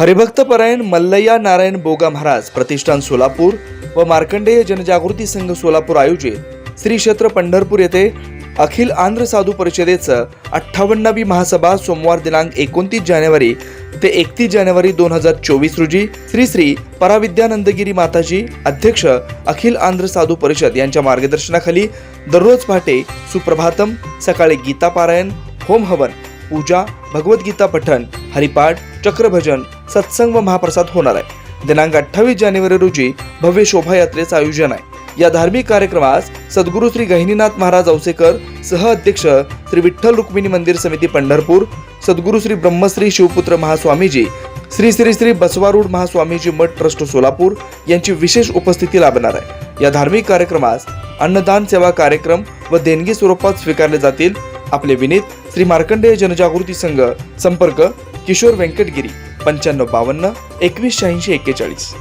हरिभक्तपरायण हरिभक्त परायण मल्लय्या नारायण बोगा महाराज प्रतिष्ठान सोलापूर व मार्कंडेय जनजागृती संघ सोलापूर आयोजित श्री क्षेत्र पंढरपूर येथे अखिल आंध्र साधू परिषदेचं अठ्ठावन्नावी महासभा सोमवार दिनांक एकोणतीस जानेवारी ते एकतीस जानेवारी दोन हजार चोवीस रोजी श्री श्री पराविद्यानंदगिरी माताजी अध्यक्ष अखिल आंध्र साधू परिषद यांच्या मार्गदर्शनाखाली दररोज पहाटे सुप्रभातम सकाळी गीता पारायण होम हवन पूजा भगवद्गीता पठण हरिपाठ चक्रभजन सत्संग व महाप्रसाद होणार आहे. दिनांक अठ्ठावीस जानेवारी रोजी भव्य शोभायात्रेचं आयोजन आहे. या धार्मिक कार्यक्रमास सद्गुरू श्री गहिनीनाथ महाराज औसेकर सह अध्यक्ष श्री विठ्ठल रुक्मिणी मंदिर समिती पंढरपूर सद्गुरू श्री ब्रह्मश्री शिवपुत्र महास्वामीजी श्री श्री श्री बसवारूढ महास्वामीजी मठ ट्रस्ट सोलापूर यांची विशेष उपस्थिती लाभणार आहे. या धार्मिक कार्यक्रमास अन्नदान सेवा कार्यक्रम व देणगी स्वरूपात स्वीकारले जातील. आपले विनीत श्री मार्कंडेय जनजागृती संघ संपर्क किशोर व्यंकटगिरी. पंच्याण्णव बावन्न एकवीस शहाऐंशी एक्केचाळीस.